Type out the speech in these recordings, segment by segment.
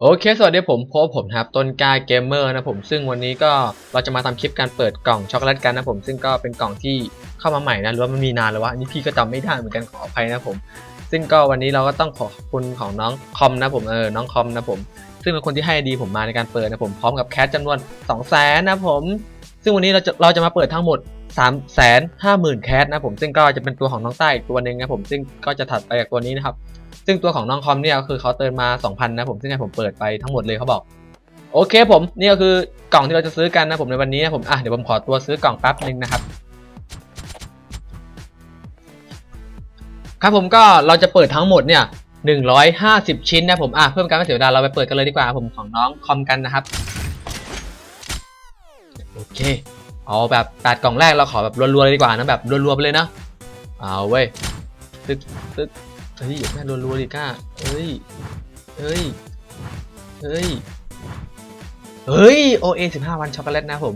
โอเค สวัสดีผมโพบผมนะครับต้นกาเกมเมอร์นะผมซึ่งวันนี้ก็เราจะมาทำคลิปการเปิดกล่องช็อกโกแลตกันนะผมซึ่งก็เป็นกล่องที่เข้ามาใหม่นะหรือว่ามันมีนานแล้ววะอันนี้พี่ก็จำไม่ได้เหมือนกันขออภัยนะผม ซึ่งก็วันนี้เราก็ต้องขอขอบคุณของน้องคอมนะผมเออน้องคอมนะผม ซึ่งเป็นคนที่ให้ดีผมมาในการเปิดนะผมพร้อมกับแคสจำนวน2 0 0 0 0นนะผม ซึ่งวันนี้เราจะเราจะมาเปิดทั้งหมด3 5 0 0 0 0แคสนะผมซึ่งก็จะเป็นตัวของน้องใต้อีกตัวหนึ่งนะผมซึ่งก็จะถัดไปจากตัวนี้นะครับ ซึ่งตัวของน้องคอมเนี่ยคือเขาเติมมา 2,000 นะผมซึ่งให้ผมเปิดไปทั้งหมดเลยเขาบอก โอเคผมนี่ก็คือกล่องที่เราจะซื้อกันนะผมในวันนี้นะผมอะเดี๋ยวผมขอตัวซื้อกล่องแป๊บนึงนะครับครับผมก็เราจะเปิดทั้งหมดเนี่ย150 ชิ้นนะผมอะเพิ่มการไม่เสียเวลาเราไปเปิดกันเลยดีกว่าผมของน้องคอมกันนะครับโอเคเอาแบบแปดกล่องแรกเราขอแบบรัวๆเลยดีกว่านะแบบรัวๆไปเลยนะเอาเว้ยตึกตึก เฮ้ยอย่าแม่รัวๆดิก้าเฮ้ย เฮ้ย เฮ้ย เฮ้ย OA 15วันช็อกโกแลตนะผม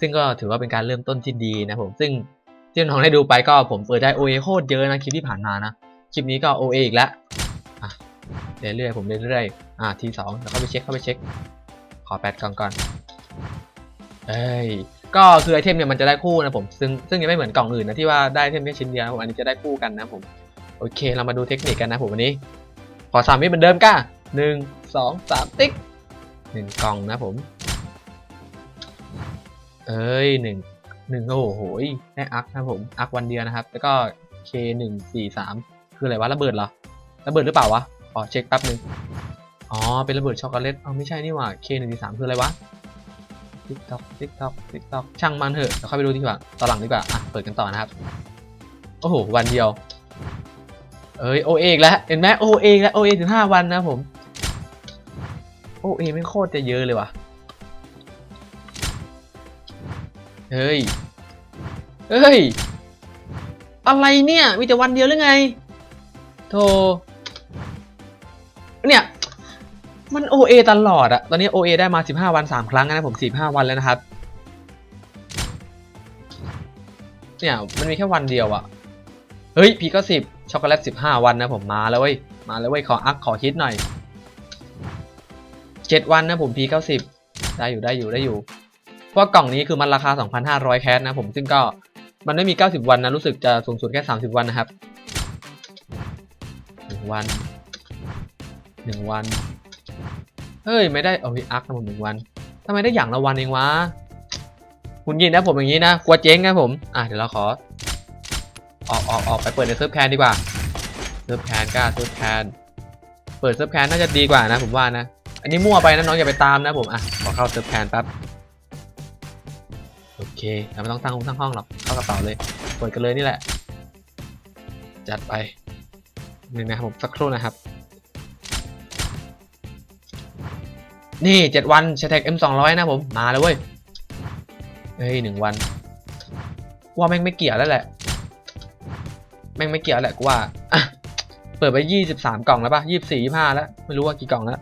ซึ่งก็ถือว่าเป็นการเริ่มต้นที่ดีนะผม ซึ่งที่น้องได้ดูไปก็ผมเปิดได้ OA โคตรเยอะนะคลิปที่ผ่านมานะ คลิปนี้ก็ OA อีกแล้วเรื่อยๆผมเรื่อยๆอะทีสองแล้วเข้าไปเช็คเข้าไปเช็ค ขอแปดกล่องก่อนเอ้ยก็คือไอเทมเนี่ยมันจะได้คู่นะผม ซึ่งซึ่งยังไม่เหมือนกล่องอื่นนะที่ว่าได้ไอเทมแค่ชิ้นเดียวผมอันนี้จะได้คู่กันนะผม โอเค เรามาดูเทคนิคกันนะผมวันนี้ ขอสามวิเหมือนเดิมก้าหนึ่งสองสามติ๊กหนึ่งกล่องนะผม เอ้ยหนึ่งหนึ่งโอ้โหยได้อักนะผมอักวันเดียวนะครับ แล้วก็ K หนึ่งสี่สามคืออะไรวะระเบิดเหรอระเบิดหรือเปล่าวะขอเช็คแป๊บนึงอ๋อเป็นระเบิดช็อกโกแลตอ๋อไม่ใช่นี่หว่า K หนึ่งสี่สามคืออะไรวะติ๊กต็อกติ๊กต็อกติ๊กต็อกช่างมันเถอะเดี๋ยวเข้าไปดูดีกว่าตอนหลังดีกว่าอะเปิดกันต่อนะครับโอ้โหวันเดียว เอ้ยโอเอกแล้วเห็นไหมโอเอกแล้วโอเอกถึงห้าวันนะผมโอเอไม่โคตรจะเยอะเลยว่ะ เฮ้ย เฮ้ย อะไรเนี่ย มีแต่วันเดียวหรือไง โธ่ เนี่ย มัน OA ตลอดอะตอนนี้ OA ได้มา 15 วัน 3 ครั้งนะผม45วันแล้วนะครับ เนี่ย มันมีแค่วันเดียวอะเฮ้ย พีก็10 ช็อกโกแลต15 วันนะผมมาแล้วเว้ยมาแล้วเว้ยขออักขอคิดหน่อย 7 วันนะผมพี90 ได้อยู่ได้อยู่ได้อยู่ เพราะกล่องนี้คือมันราคา 2,500 แคสนะผมซึ่งก็มันไม่มี 90 วันนะรู้สึกจะสูงสุดแค่ 30 วันนะครับ 1 วัน 1 วัน เฮ้ย ไม่ได้เอาพี่อักนะผมหนึ่งวันทำไมได้อย่างละวันเองวะคุณยินนะผมอย่างนี้นะกลัวเจ๊งนะผม อะเดี๋ยวเราขอ ออกออกออกไปเปิดในเซิร์ฟแคนดีกว่าเซิร์ฟแคนกล้าเซิร์ฟแคนเปิดเซิร์ฟแคนน่าจะดีกว่านะผมว่านะ อันนี้มั่วไปนะน้องอย่าไปตามนะผมอะขอเข้าเซิร์ฟแคนแป๊บโอเคไม่ต้องตั้งห้องตั้งห้องหรอกเข้ากระเป๋าเลยเปิดกันเลยนี่แหละ จัดไปหนึ่งนะครับผมสักครู่นะครับ นี่เจ็ดวันแท็ก M สองร้อยนะผมมาแล้วเว้ยเฮ้ยหนึ่งวันว่าแม่งไม่เกี่ยวแล้วแหละ ม่งไม่เกี่ยวแหละกูว่าเปิดไปยี่สิบสามกล่องแล้วปะยี่สิบสี่ยี่ห้าแล้ว ไม่รู้ว่ากี่กล่องแล้ว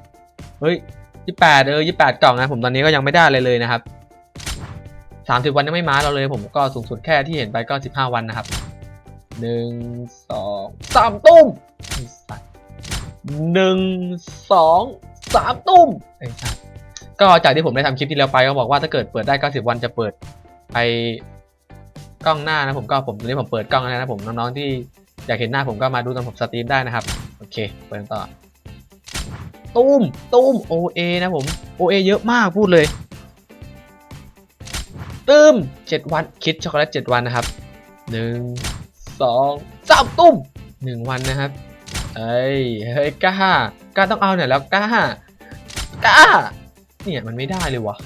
เฮ้ยยี่แปดเออยี่แปดกล่องนะผมตอนนี้ก็ยังไม่ได้เลยเลยนะครับสามสิบวันยังไม่มาเราเลย ผมก็สูงสุดแค่ที่เห็นไปก็สิบห้าวันนะครับหนึ่งสองสามตุ้มหนึ่งสองสามตุ้มไอ้สัสก็จากที่ผมได้ทำคลิปที่แล้วไปก็บอกว่าถ้าเกิดเปิดได้เก้าสิบวันจะเปิดไป กล้องหน้านะผมก็ผมตอนนี้ผมเปิดกล้องแล้วนะผมน้องๆที่อยากเห็นหน้าผมก็มาดูตอนผมสตรีมได้นะครับ โอเคเปิดต่อตุ้มตุ้ม OA นะผม OA เยอะมากพูดเลยตุ้มเจ็ดวันคิดช็อกโกแลตเจ็ดวันนะครับหนึ่งสองสามตุ้มหนึ่งวันนะครับเอ้ยเฮ้ยกล้ากล้าต้องเอาหน่อยแล้วกล้ากล้าเนี่ยมันไม่ได้เลยวะ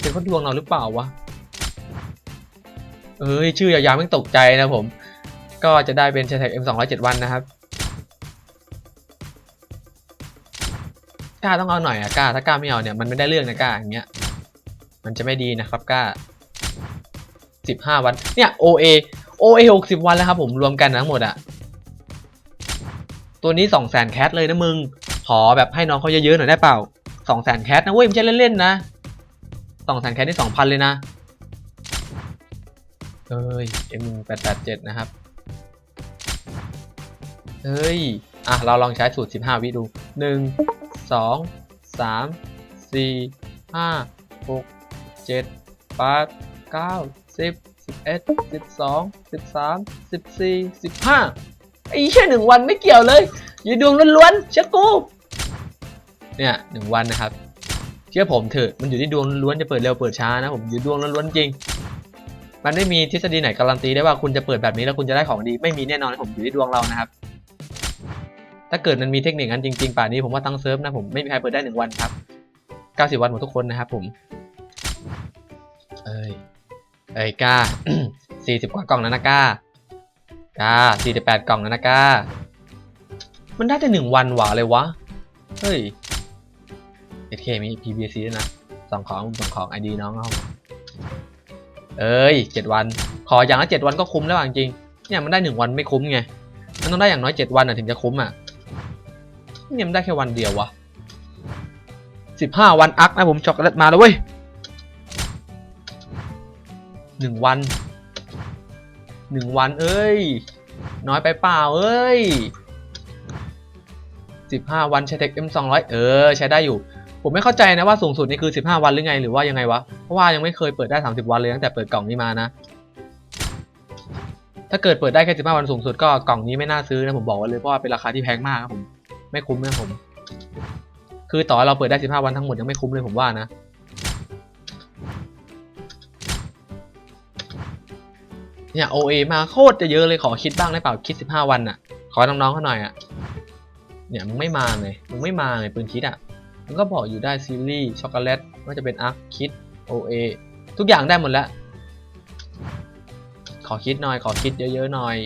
เป็นเพราะดวงเราหรือเปล่าวะ เอ้ยชื่อยาวๆไม่ตกใจนะผม ก็จะได้เป็นแท็ก M 2 0 7 วันนะครับกล้าต้องเอาหน่อยอะกล้าถ้ากล้าไม่เอาเนี่ยมันไม่ได้เรื่องนะกล้าอย่างเงี้ยมันจะไม่ดีนะครับกล้าสิบห้าวันเนี่ย OA OA หกสิบวันแล้วครับผมรวมกันทั้งหมดอะตัวนี้สองแสนแคสเลยนะมึง ขอแบบให้น้องเขาเยอะๆหน่อยได้เปล่าสองแสนแคสนะเว้ยไม่ใช่เล่นๆนะสองแสนแคสที่สองพันเลยนะ เอ้ย M 8 8 7 นะครับ เฮ้ย อะ เราลองใช้สูตร 15 วิดู 1 2สามสี่ห้าหกเจ็ดแปดเก้าสิบสิบเอ็ดสิบสองสิบสามสิบสี่สิบห้าไอ้แค่หนึ่งวันไม่เกี่ยวเลยอยู่ดวงล้วนๆเชื่อกู เนี่ยหนึ่งวันนะครับ เชื่อผมเถอะ มันอยู่ที่ดวงล้วนจะเปิดเร็วเปิดช้านะผมอยู่ดวงล้วนๆจริง มันไม่มีทฤษฎีไหนการันตีได้ว่าคุณจะเปิดแบบนี้แล้วคุณจะได้ของดีไม่มีแน่นอนผมอยู่ที่ดวงเรานะครับ ถ้าเกิดมันมีเทคนิคนั้นจริงๆป่านนี้ผมว่าตั้งเซิร์ฟนะผมไม่มีใครเปิดได้หนึ่งวันครับ90วันหมดทุกคนนะครับผมเอ้ยเอ้ยกล้า40กว่ากล่องนะนะกล้ากล้า48กล่องนะนะกล้า มันได้แต่หนึ่งวันหว่าเลยวะเฮ้ยเอเคมี PBC ด้วยนะสองของสองของ ID น้องเขา เอ้ย7วัน ขออย่างละ7วันก็คุ้มแล้วจริงเนี่ยมันได้หนึ่งวันไม่คุ้มไงมันต้องได้อย่างน้อย7วันอะถึงจะคุ้มอะเนี่ยมันได้แค่วันเดียววะสิบห้าวันอักนะผมช็อกโกแลตมาแล้วเว้ยหนึ่งวันหนึ่งวันเอ้ย น้อยไปเปล่าเอ้ยสิบห้าวันใช้เทค M สองร้อยเออ ใช้ได้อยู่ ผมไม่เข้าใจนะว่าสูงสุดนี่คือสิบห้าวันหรือไงหรือว่ายังไงวะ เพราะว่ายังไม่เคยเปิดได้สามสิบวันเลยตั้งแต่เปิดกล่องนี้มานะ ถ้าเกิดเปิดได้แค่สิบห้าวันสูงสุดก็กล่องนี้ไม่น่าซื้อนะผมบอกไว้เลยเพราะว่าเป็นราคาที่แพงมากครับผม ไม่คุ้มนะผม คือต่อเราเปิดได้ 15 วันทั้งหมดยังไม่คุ้มเลยผมว่านะ เนี่ย OA มาโคตรจะเยอะเลยขอคิดบ้างได้เปล่าคิด 15 วันอะขอน้องๆเขาหน่อยอะเนี่ยมึงไม่มาไงมึงไม่มาไงปืนคิดอะ มันก็บอกอยู่ได้ซีรีส์ช็อกโกแลตว่าจะเป็นอาร์คคิด OA ทุกอย่างได้หมดแล้ว ขอคิดหน่อย ขอคิดเยอะๆหน่อย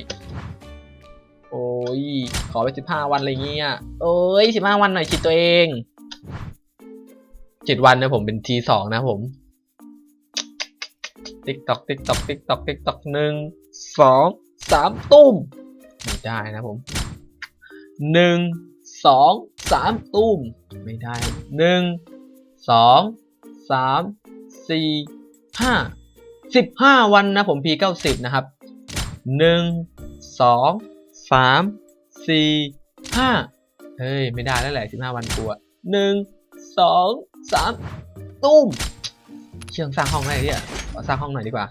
โอ้ย ขอไปสิบห้าวันอะไรเงี้ย โอ้ยสิบห้าวันหน่อยคิดตัวเองเจ็ดวันนะผมเป็นทีสองนะผม ติ๊กตอกติ๊กตอกติ๊กตอกติ๊กตอกหนึ่งสองสามตุ้มไม่ได้นะผมหนึ่ง สองสามตุ้ม ไม่ได้หนึ่งสองสามสี่ห้าสิบห้าวันนะผมพีเก้าสิบนะครับหนึ่งสองสามสี่ห้าเฮ้ย ไม่ได้แล้วแหละสิบห้าวันกูอะหนึ่งสองสามตุ้ม เชื่องสร้างห้องได้เนี่ยขอสร้างห้องหน่อยดีกว่า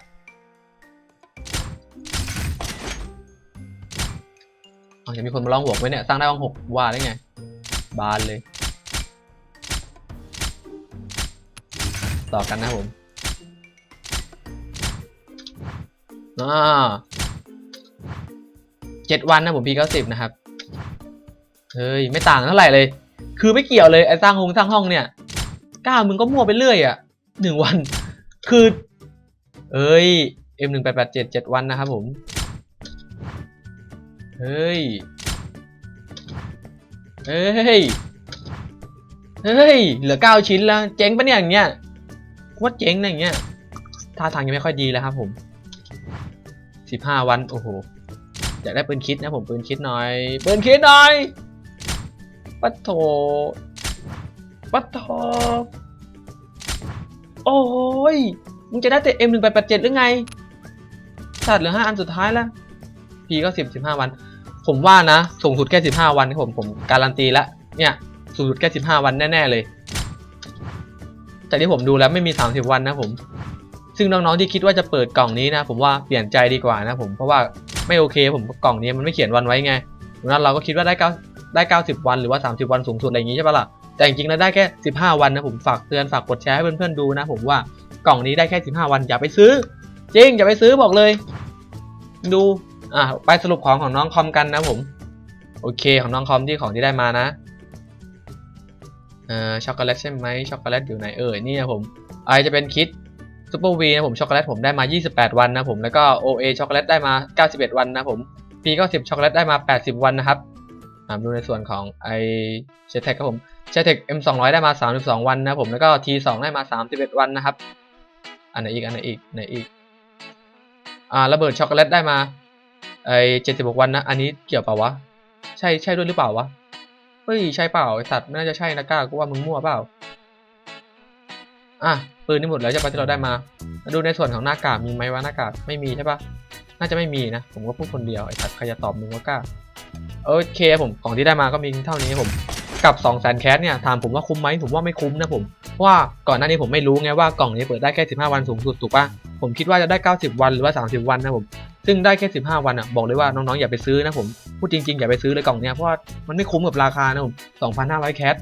อ๋อจะมีคนมาลองบวกไหมเนี่ย สร้างได้ห้องหกว่าได้ไง บานเลย ต่อกันนะผมอ่าเจ็ดวันนะผมพีเก้าสิบนะครับ เฮ้ย ไม่ต่างเท่าไหร่เลย คือไม่เกี่ยวเลยไอ้สร้างห้องสร้างห้องเนี่ยก้ามึงก็มั่วไปเรื่อยอะหนึ่งวัน คือ เอ้ย M หนึ่งแปดแปดเจ็ดเจ็ดวันนะครับผม เฮ้ย เฮ้ย เฮ้ย เหลือเก้าชิ้นแล้ว เจ๊งปะเนี่ยอย่างเงี้ยว่าเจ๊งนะอย่างเงี้ยท่าทางยังไม่ค่อยดีแล้วครับผมสิบห้าวัน โอ้โห อยากได้ปืนคิดนะผมปืนคิดหน่อย ปืนคิดหน่อย ปัดโถปัดโถโอ้ย มึงจะได้แต่ M หนึ่งแปดแปดเจ็ดหรือไงสัตว์เหลือห้าอันสุดท้ายแล้ว P ก็สิบสิบห้าวัน ผมว่านะสูงสุดแค่สิบห้าวันครับผมผมการันตีแล้วเนี่ยสูงสุดแค่สิบห้าวันแน่ๆเลยจากที่ผมดูแล้วไม่มีสามสิบวันนะผม ซึ่งน้องๆที่คิดว่าจะเปิดกล่องนี้นะ ผมว่าเปลี่ยนใจดีกว่านะผมเพราะว่าไม่โอเคผมกล่องนี้มันไม่เขียนวันไว้ไงดังนั้นเราก็คิดว่าได้เก้าได้เก้าสิบวันหรือว่าสามสิบวันสูงสุดอะไรอย่างงี้ใช่ปะล่ะแต่จริงๆแล้วได้แค่สิบห้าวันนะผมฝากเตือนฝากกดแชร์ให้เพื่อนๆดูนะ ผมว่ากล่องนี้ได้แค่สิบห้าวันอย่าไปซื้อ จริงอย่าไปซื้อบอกเลย ดู อะไปสรุปของของน้องคอมกันนะผม โอเคของน้องคอมที่ของที่ได้มานะเอ่อช็อกโกแลตใช่ไหมช็อกโกแลตอยู่ไหนเอ่ยนี่นะผมไอจะเป็นคิดซูเปอร์วีนะผมช็อกโกแลตผมได้มา 28 วันนะผมแล้วก็ OA ช็อกโกแลตได้มา 91 วันนะผม P ก็10ช็อกโกแลตได้มา 80 วันนะครับอ่าดูในส่วนของไอเชเทคครับผมเชเทค M 200 ได้มา 32 วันนะผมแล้วก็ T 2 ได้มา 31 วันนะครับ อันไหนอีกอันไหนอีกไหนอีกอ่าระเบิดช็อกโกแลตได้มา ไอ76วันนะ อันนี้เกี่ยวเปล่าวะ ใช่ใช่ด้วยหรือเปล่าวะ เฮ้ยใช่เปล่าไอสัตว์น่าจะใช่นะก้ากูว่ามึงมั่วเปล่า อะปืนนี่หมดแล้วใช่ปที่เราได้มามา ดูในส่วนของหน้ากากมีไหมวะหน้ากากไม่มีใช่ปะน่าจะไม่มีนะ ผมก็พูดคนเดียวไอสัตว์ใครจะตอบมึงว่ากล้าโอเคผมของที่ได้มาก็มีเท่านี้ผมกับ2 0 0 0 0 0แคสเนี่ยถามผมว่าคุ้มไหมผมว่าไม่คุ้มนะผมเพราะว่าก่อนหน้านี้ผมไม่รู้ไงว่ากล่องนี้เปิดได้แค่ 15 วันสูงสุดถูกปะผมคิดว่าจะได้ 90 วันหรือว่า 30 วันนะผม ซึ่งได้แค่ 15 วันอะบอกเลยว่าน้องๆอย่าไปซื้อนะผมพูดจริงๆอย่าไปซื้อเลยกล่องเนี้ยเพราะว่ามันไม่คุ้มกับราคานะผม2,500 แคส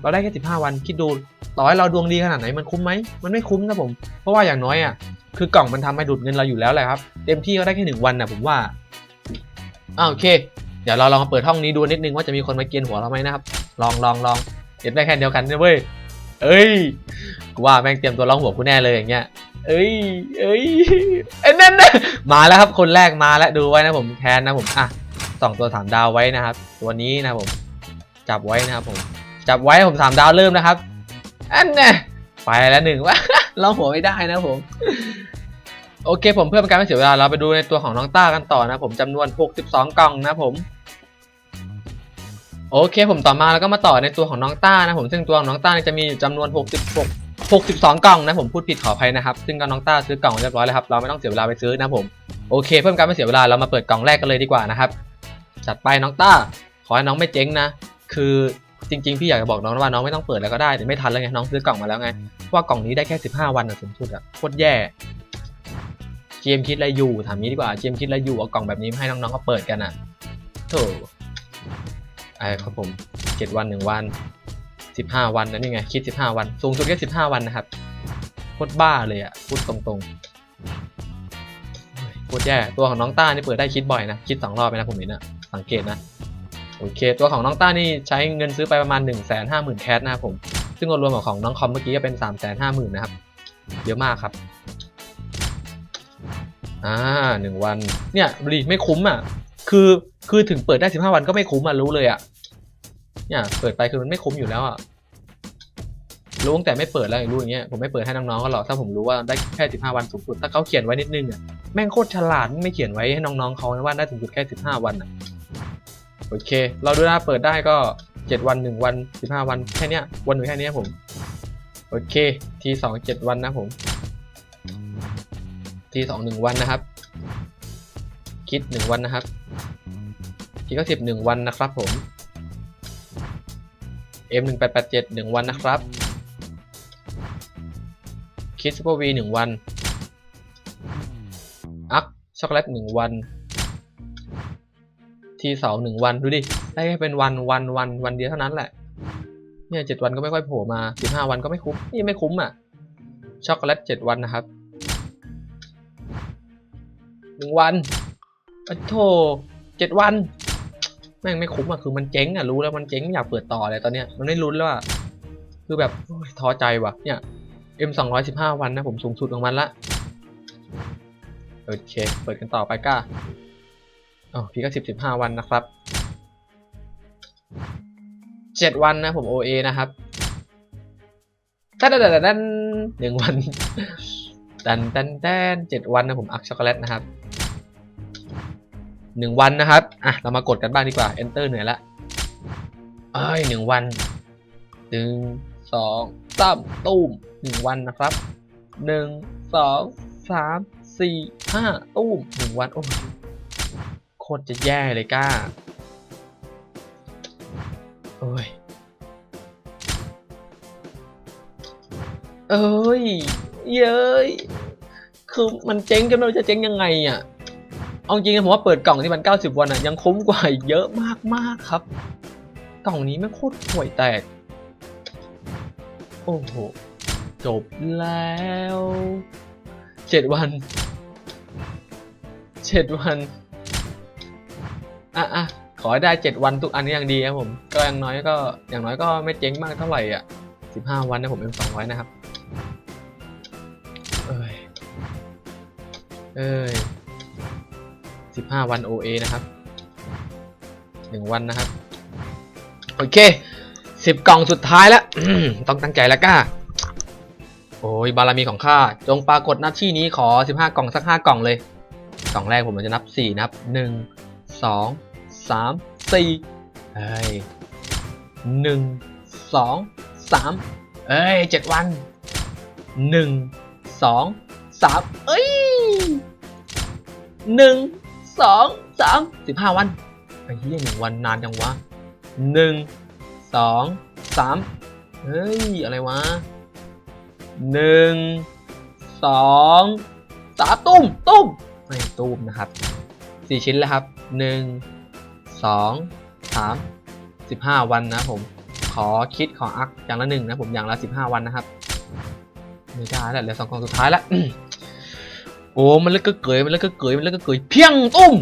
เราได้แค่ 15 วันคิดดูต่อให้เราดวงดีขนาดไหนมันคุ้มไหมมันไม่คุ้มนะผม เพราะว่าอย่างน้อยอะคือกล่องมันทำให้ดูดเงินเราอยู่แล้วแหละครับเต็มที่ก็ได้แค่หนึ่งวันนะผมว่าอ้าวโอเค เดี๋ยวเราลองมาเปิดห้องนี้ดูนิดนึงว่าจะมีคนมาเกียนหัวเราไหมนะครับ ลองลองลองเห็นได้แค่เดียวกันเนะเว้ยเอ้ยกูว่าแม่งเตรียมตัวร้องหัวกูแน่เลยอย่างเงี้ย เอ้ย เอ้ยไอ้นั่นนะมาแล้วครับคนแรกมาแล้วดูไว้นะผมแทนนะผมอะสองตัวสามดาวไว้นะครับ ตัวนี้นะผม จับไว้นะครับผม จับไว้ผมสามดาวเริ่มนะครับ อันน่ะไปแล้วหนึ่งวะร้องหัวไม่ได้นะผม โอเคผมเพื่อเป็นการไม่เสียเวลาเราไปดูในตัวของน้องต้ากันต่อนะผมจำนวน 62 กล่องนะผมโอเคผมต่อมาแล้วก็มาต่อในตัวของน้องต้านะผมซึ่งตัวของน้องต้าจะมีอยู่จำนวน 66 62 กล่องนะผมพูดผิดขออภัยนะครับ ซึ่งก็น้องต้าซื้อกล่องเรียบร้อยแล้วครับ เราไม่ต้องเสียเวลาไปซื้อนะผม โอเค เพื่อเป็นการไม่เสียเวลาเรามาเปิดกล่องแรกกันเลยดีกว่านะครับ จัดไปน้องต้า ขอให้น้องไม่เจ๊งนะ คือจริงๆพี่อยากจะบอกน้องว่าน้องไม่ต้องเปิดแล้วก็ได้แต่ไม่ทันแล้วไงน้องซื้อกล่องมาแล้วไง เพราะว่ากล่องนี้ได้แค่ 15 วันนะสูงสุดอะโคตรแย่เจมคิดอะไรอยู่ถามนี้ดีกว่าเจมคิดอะไรอยู่เอากล่องแบบนี้ให้น้องๆเขาเปิดกันอะโธ่ไอ้ครับผมเจ็ดวันหนึ่งวัน สิบห้าวันนะนี่ไงคิดสิบห้าวันสูงสุดแค่สิบห้าวันนะครับโคตรบ้าเลยอะพูดตรงๆโคตรแย่ตัวของน้องต้านี่เปิดได้คิดบ่อยนะคิดสองรอบไปนะผมเห็นอะสังเกตนะโอเค ตัวของน้องต้านี่ใช้เงินซื้อไปประมาณ1นึ่งแสนห้าหมื่นแคสนะครับผมซึ่งรวมกับของน้องคอมเมื่อกี้ก็เป็น3ามแสนห้าหมื่นนะครับเยอะมากครับอ่าหนึ่งวันเนี่ยดูดิไม่คุ้มอะคือคือถึงเปิดได้ 15 วันก็ไม่คุ้มอะรู้เลยอะ เนี่ยเปิดไปคือมันไม่คุ้มอยู่แล้วอะรู้ตั้งแต่ไม่เปิดแล้วอย่างรู้อย่างเงี้ยผมไม่เปิดให้น้องๆก็หรอกถ้าผมรู้ว่าได้แค่ 15 วันสูงสุด ถ้าเขาเขียนไว้นิดนึงอะแม่งโคตรฉลาดไม่เขียนไว้ให้น้องๆเขาว่าได้สูงสุดแค่ 15 วันอะโอเค เราดูนะเปิดได้ก็ 7 วัน 1 วัน 15 วันแค่เนี้ยวันหนึ่งแค่เนี้ยผมโอเคทีสองเจ็ดวันนะผมทีสองหนึ่งวันนะครับ คิดหนึ่งวันนะครับทีก็สิบหนึ่งวันนะครับผม M หนึ่งแปดแปดเจ็ดหนึ่งวันนะครับคิดซูเปอร์วีหนึ่งวัน อักช็อกโกแลตหนึ่งวัน ทีสองหนึ่งวัน ดูดิ ได้แค่เป็นวันวันวันวันเดียวเท่านั้นแหละ เนี่ยเจ็ดวันก็ไม่ค่อยโผล่มาสิบห้าวันก็ไม่คุ้ม นี่ไม่คุ้มอะ ช็อกโกแลตเจ็ดวันนะครับ หนึ่งวันโอ้โถเจ็ดวัน ม่งไม่คุ้มอะคือมันเจ๊งอะรู้แล้วมันเจ๊งอยากเปิดต่อเลยตอนเนี้ยมันไม่ลุ้นแล้วอะคือแบบท้อใจว่ะเนี่ย M สองร้อยสิบห้าวันนะผมสูงสุดของมันละโอเคเปิดกันต่อไปก้าอ๋อพี่ก็สิบสิบห้าวันนะครับเจ็ดวันนะผม OA นะครับตันตันตันหนึ่งวันตันตันตันเจ็ดวันนะผมอักช็อกโกแลตนะครับ หนึ่งวันนะครับ อะ เรามากดกันบ้างดีกว่า enter เหนื่อยละเอ้ยหนึ่งวันหนึ่งสองสามตุ้มหนึ่งวันนะครับหนึ่งสองสามสี่ห้าตุ้มหนึ่งวัน โอ้โคตรจะแย่เลยก้าโอ้ยเอ้ย เย้ย คือมันเจ๊งกันไม่รู้จะเจ๊งยังไงอะ เอาจริงนะผมว่าเปิดกล่องที่มัน 90 วันอะยังคุ้มกว่าเยอะมากๆครับ กล่องนี้ไม่โคตรห่วยแตก โอ้โห จบแล้วเจ็ดวันเจ็ดวันอะอะขอได้เจ็ดวันทุกอันนี้ยังดีครับผม ก็อย่างน้อยก็อย่างน้อยก็ไม่เจ๊งมากเท่าไหร่อะสิบห้าวันนะผมเป็นสองร้อยนะครับ เอ้ย เอ้ย สิบห้าวัน OA นะครับหนึ่งวันนะครับ โอเคสิบกล่องสุดท้ายแล้ว ต้องตั้งใจแล้วก้า โอ้ยบารมีของข้า จงปรากฏหน้าที่นี้ขอสิบห้ากล่องสักห้ากล่องเลย กล่องแรกผมจะนับสี่นะครับหนึ่งสองสามสี่เอ้ยหนึ่งสองสามเอ้ยเจ็ดวันหนึ่งสองสามเอ้ยหนึ่ง สองสามสิบห้าวันไอ้เหี้ยหนึ่งวันนานจังวะหนึ่งสองสามเฮ้ย อะไรวะหนึ่งสองสามตุ้มตุ้มไม่ตุ้มนะครับสี่ชิ้นแล้วครับหนึ่งสองสามสิบห้าวันนะผม ขอคิดของอักอย่างละหนึ่งนะผมอย่างละสิบห้าวันนะครับไม่ได้แล้วเหลือสองกล่องสุดท้ายแล้ว โอ้มันเลิกก็เกยมันเลิกก็เกยมันเลิกก็เกยเพียงตุ้ม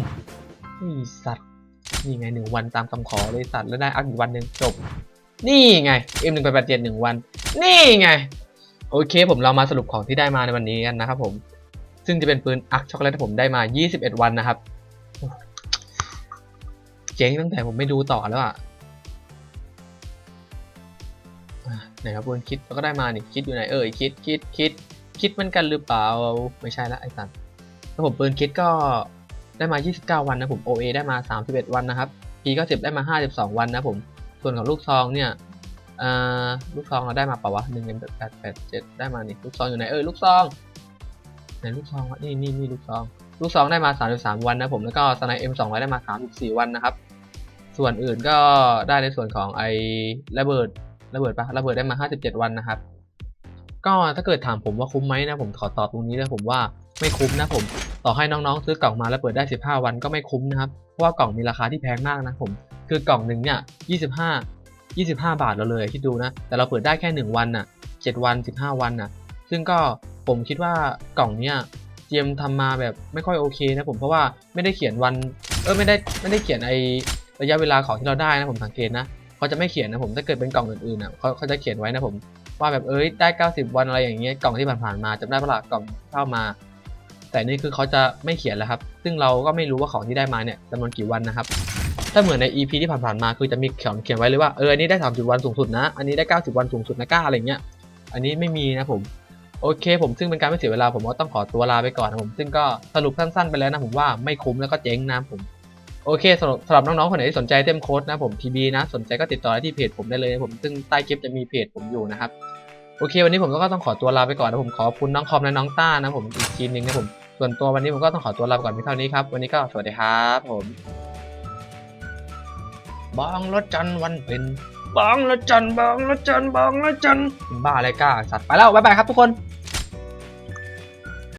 นี่สัตว์นี่ไงหนึ่งวันตามคำขอเลยสัตว์แล้วได้อัพอีกวันหนึ่งจบ นี่ไง M หนึ่งแปดแปดเจ็ดหนึ่งวัน นี่ไง โอเค ผมเรามาสรุปของที่ได้มาในวันนี้กันนะครับผม ซึ่งจะเป็นปืนอักช็อกโกแลตที่ผมได้มา 21 วันนะครับ เจ๊งตั้งแต่ผมไม่ดูต่อแล้วอะไหนครับปืนคิดแล้วก็ได้มานี่คิดอยู่ไหนเอ่ยคิดคิดคิด คิดเหมือนกันหรือเปล่า ไม่ใช่ละไอ้สันแล้วผมปืนคิดก็ได้มา 29 วันนะผม OA ได้มา 31 วันนะครับ P ก็10ได้มา 52 วันนะผม ส่วนของลูกซองเนี่ยลูกซองเราได้มาเปล่าวะหนึ่งเอ็มแปดแปดเจ็ดได้มานี่ลูกซองอยู่ไหนเออลูกซองไหนลูกซองวะนี่นี่นี่ลูกซอง ลูกซองได้มา33วันนะผมแล้วก็สไนเอ็มสองได้มา34วันนะครับ ส่วนอื่นก็ได้ในส่วนของไอ้ระเบิดระเบิดปะระเบิดได้มา57วันนะครับ ก็ถ้าเกิดถามผมว่าคุ้มไหมนะผมขอตอบตรงนี้นะผมว่าไม่คุ้มนะผม ต่อให้น้องๆ ซื้อกล่องมาแล้วเปิดได้ 15 วันก็ไม่คุ้มนะครับ เพราะว่ากล่องมีราคาที่แพงมากนะผม คือกล่องหนึ่งเนี่ย 25 25 บาทเราเลยคิดดูนะ แต่เราเปิดได้แค่ 1 วันน่ะ 7 วัน 15 วันน่ะ ซึ่งก็ผมคิดว่ากล่องเนี้ยเจียมทำมาแบบไม่ค่อยโอเคนะผมเพราะว่าไม่ได้เขียนวัน เออไม่ได้ไม่ได้เขียนไอระยะเวลาของที่เราได้นะผมสังเกตนะเขาจะไม่เขียนนะผมถ้าเกิดเป็นกล่องอื่นๆอะเขาเขาจะเขียนไว้นะผม ว่าแบบเอ้ยได้ 90 วันอะไรอย่างเงี้ยกล่องที่ผ่านๆมาจำได้ปะล่ะกล่องเข้ามา แต่นี่คือเขาจะไม่เขียนแล้วครับ ซึ่งเราก็ไม่รู้ว่าของที่ได้มาเนี่ยจำนวนกี่วันนะครับ ถ้าเหมือนใน EP ที่ผ่านๆมาคือจะมีเขียนเขียนไว้เลยว่าเอออันนี้ได้ 30 วันสูงสุดนะ อันนี้ได้ 90 วันสูงสุดนะก้าอะไรเงี้ย อันนี้ไม่มีนะผมโอเค ผมซึ่งเป็นการไม่เสียเวลาผมก็ต้องขอตัวลาไปก่อนนะผมซึ่งก็สรุปสั้นๆไปแล้วนะผมว่าไม่คุ้มแล้วก็เจ๊งนะผม โอเคสำหรับสำหรับน้องๆคนไหนที่สนใจเต็มโค้ดนะผม TB นะสนใจก็ติดต่อได้ที่เพจผมได้เลยนะผมซึ่งใต้คลิปจะมีเพจผมอยู่นะครับโอเค วันนี้ผมก็ต้องขอตัวลาไปก่อนนะผมขอบคุณน้องคอมและน้องต้านะผมอีกทีนึงนะผมส่วนตัววันนี้ผมก็ต้องขอตัวลาไปก่อนเพียงเท่านี้ครับวันนี้ก็สวัสดีครับผมบางละจันวันเป็นบางละจันบางละจันบางละจันบ้าอะไรกล้าสัตว์ไปแล้วบ๊ายบายครับทุกคน